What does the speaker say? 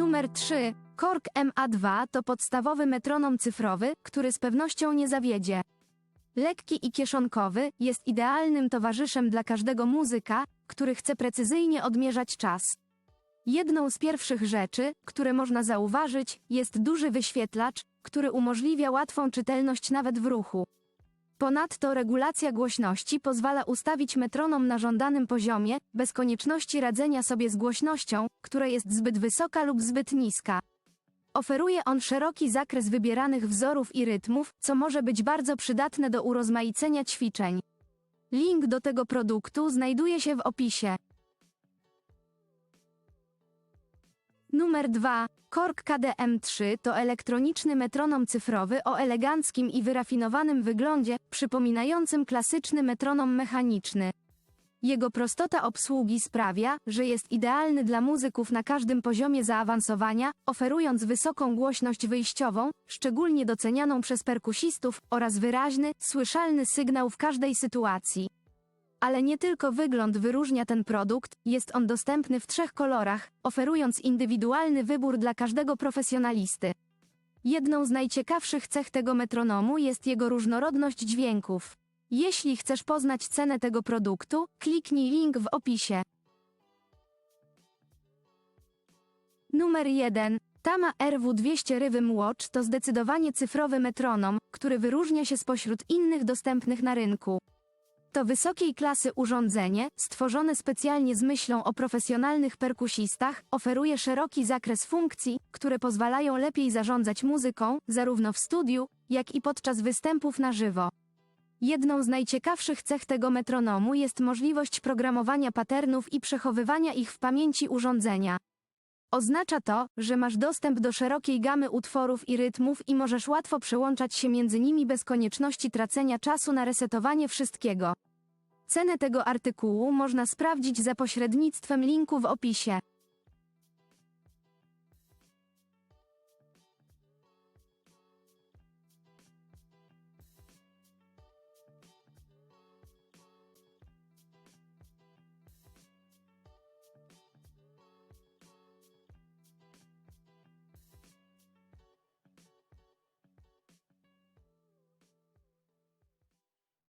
Numer 3. Korg MA2 to podstawowy metronom cyfrowy, który z pewnością nie zawiedzie. Lekki i kieszonkowy, jest idealnym towarzyszem dla każdego muzyka, który chce precyzyjnie odmierzać czas. Jedną z pierwszych rzeczy, które można zauważyć, jest duży wyświetlacz, który umożliwia łatwą czytelność nawet w ruchu. Ponadto regulacja głośności pozwala ustawić metronom na żądanym poziomie, bez konieczności radzenia sobie z głośnością, która jest zbyt wysoka lub zbyt niska. Oferuje on szeroki zakres wybieranych wzorów i rytmów, co może być bardzo przydatne do urozmaicenia ćwiczeń. Link do tego produktu znajduje się w opisie. Numer 2. Korg KDM3 to elektroniczny metronom cyfrowy o eleganckim i wyrafinowanym wyglądzie, przypominającym klasyczny metronom mechaniczny. Jego prostota obsługi sprawia, że jest idealny dla muzyków na każdym poziomie zaawansowania, oferując wysoką głośność wyjściową, szczególnie docenianą przez perkusistów, oraz wyraźny, słyszalny sygnał w każdej sytuacji. Ale nie tylko wygląd wyróżnia ten produkt, jest on dostępny w trzech kolorach, oferując indywidualny wybór dla każdego profesjonalisty. Jedną z najciekawszych cech tego metronomu jest jego różnorodność dźwięków. Jeśli chcesz poznać cenę tego produktu, kliknij link w opisie. Numer 1. Tama RW200 Rhythm Watch to zdecydowanie cyfrowy metronom, który wyróżnia się spośród innych dostępnych na rynku. To wysokiej klasy urządzenie, stworzone specjalnie z myślą o profesjonalnych perkusistach, oferuje szeroki zakres funkcji, które pozwalają lepiej zarządzać muzyką, zarówno w studiu, jak i podczas występów na żywo. Jedną z najciekawszych cech tego metronomu jest możliwość programowania patternów i przechowywania ich w pamięci urządzenia. Oznacza to, że masz dostęp do szerokiej gamy utworów i rytmów i możesz łatwo przełączać się między nimi bez konieczności tracenia czasu na resetowanie wszystkiego. Cenę tego artykułu można sprawdzić za pośrednictwem linku w opisie.